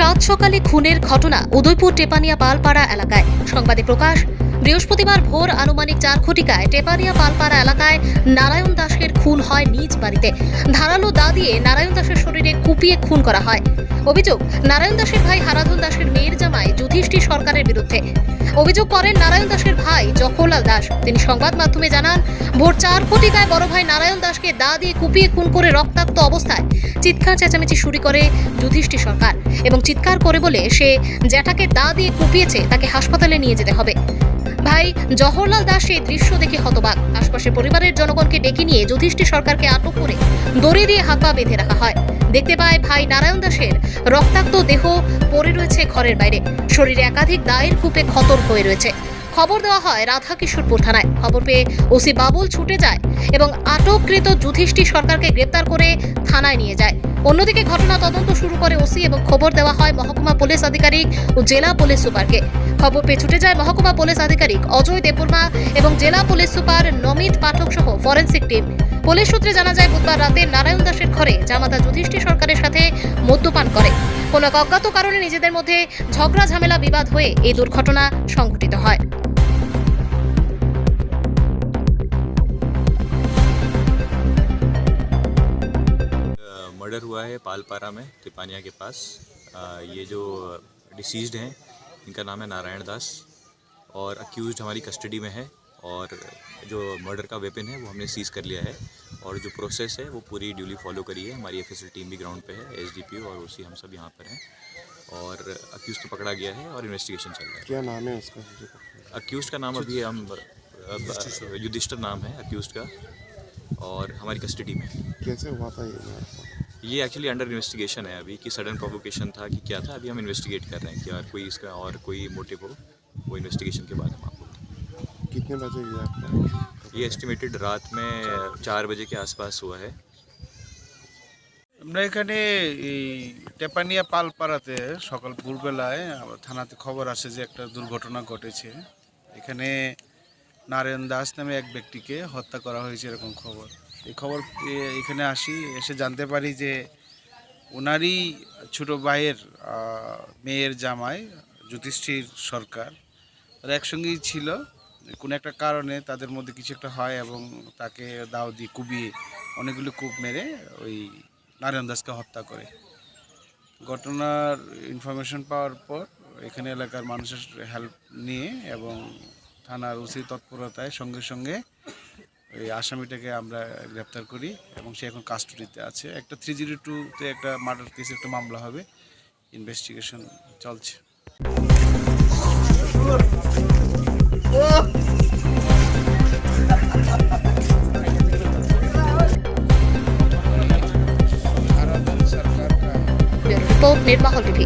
সাত সকালে খুনের ঘটনা উদয়পুর টেপানিয়া পালপাড়া এলাকায়। সংবাদে প্রকাশ, বৃহস্পতিবার ভোর আনুমানিক চার ঘটিকায় টেপানিয়া পালপাড়া এলাকায় নারায়ণ দাসের খুন হয় নিজ বাড়িতে। ধারালো দা দিয়ে নারায়ণ দাসের শরীরে কুপিয়ে খুন করা হয়। অভিযোগ, নারায়ণ দাসের ভাই হারাধন দাসের মেয়ের জামাই যুধিষ্ঠির সরকারের বিরুদ্ধে। অভিযোগ করেন, নারায়ণ দাসের ভাই জখলাল দাস। তিনি সংবাদ মাধ্যমে জানান, ভোর চার কোটিকায় বড় ভাই নারায়ণ দাসকে দা দিয়ে কুপিয়ে খুন করে রক্তাক্ত অবস্থায় চিৎকার চেঁচামেচি শুরু করে যুধিষ্ঠির সরকার এবং চিৎকার করে বলে সে জ্যাঠাকে দা দিয়ে কুপিয়েছে, তাকে হাসপাতালে নিয়ে যেতে হবে। ভাই, জওহরলাল দাস এই দৃশ্য দেখে হতবাক। আশপাশের পরিবারের জনগণকে ডেকে নিয়ে যুধিষ্ঠির সরকারকে আটক করে দড়ি দিয়ে হাত পা বেঁধে রাখা হয়। দেখতে পায় ভাই নারায়ণ দাসের রক্তাক্ত দেহ পড়ে রয়েছে ঘরের বাইরে। শরীরে একাধিক দায়ের কূপে ক্ষতর হয়ে রয়েছে। খবর দেওয়া হয় রাধাকিশোরপুর থানায়। খবর পেয়ে ওসি বাবুল ছুটে যায় এবং আটককৃত যুধিষ্ঠির সরকারকে গ্রেপ্তার করে থানায় নিয়ে যায়। অন্যদিকে ঘটনা তদন্ত শুরু করে ওসি এবং খবর দেওয়া হয় মহকুমা পুলিশ আধিকারিক ও জেলা পুলিশ সুপারকে। খবর পেয়ে ছুটে যায় মহকুমা পুলিশ আধিকারিক অজয় দেববর্মা এবং জেলা পুলিশ সুপার নমিত পাঠক সহ ফরেন্সিক টিম পুলিশ সূত্রে জানা যায় বুধবার রাতে নারায়ণ দাসের ঘরে জামাতা যুধিষ্ঠির সরকারের সাথে মদ্যপান করে কোনো এক অজ্ঞাত কারণে নিজেদের মধ্যে ঝগড়া ঝামেলা বিবাদ হয়ে এই দুর্ঘটনা সংঘটিত হয় मर्डर हुआ है पालपारा में त्रिपानिया के पास अ, ये जो डिसीज्ड हैं इनका नाम है नारायण दास और अक्यूज़ हमारी कस्टडी में है और जो मर्डर का वेपन है वो हमने सीज़ कर लिया है और जो प्रोसेस है वो पूरी ड्यूली फॉलो करी है। हमारी एफ़ टीम भी ग्राउंड पे है एस और ओसी हम सब यहाँ पर हैं और अक्यूज़ को पकड़ा गया है और इन्वेस्टिगेशन चल रहा है। क्या नाम है उसका? अक्यूज़ का नाम अभी हम अब नाम है अक्यूज़ का और हमारी कस्टडी में कैसे हुआ था ये? ये एक्चुअली अंडर इन्वेस्टिगेशन है अभी कि सडन प्रोवोकेशन था कि क्या था अभी हम इन्वेस्टिगेट कर रहे हैं कि और कोई इसका और कोई मोटिव हो वो इन्वेस्टिगेशन के बाद हम आपको बताएंगे। कितने बजे ये आपका ये एस्टिमेटेड रात में चार बजे के आसपास हुआ है আমরা এখানে এই টেপানিয়া পালপাড়াতে সকাল ভোরবেলায় আমার থানাতে খবর আসে যে একটা দুর্ঘটনা ঘটেছে এখানে নারায়ণ দাস নামে এক ব্যক্তিকে হত্যা করা হয়েছে এরকম খবর এই খবর এখানে আসি, এসে জানতে পারি যে ওনারই ছোট ভাইয়ের মেয়ের জামাই, যুধিষ্ঠির সরকার। তারা একসঙ্গেই ছিল। কোনো একটা কারণে তাদের মধ্যে কিছু একটা হয় এবং তাকে দাও দিয়ে কুবিয়ে অনেকগুলো কূপ মেরে ওই নারায়ণ দাসকে হত্যা করে। ঘটনার ইনফরমেশন পাওয়ার পর এখানে এলাকার মানুষের হেল্প নিয়ে এবং থানার উচিত তৎপরতায় সঙ্গে সঙ্গে ওই আসামিটাকে আমরা গ্রেপ্তার করি এবং সে এখন কাস্টডিতে আছে। একটা থ্রি জিরো টুতে একটা মার্ডার কেস একটা মামলা হবে। ইনভেস্টিগেশন চলছে। রিপোর্ট নির্বাহ টিভি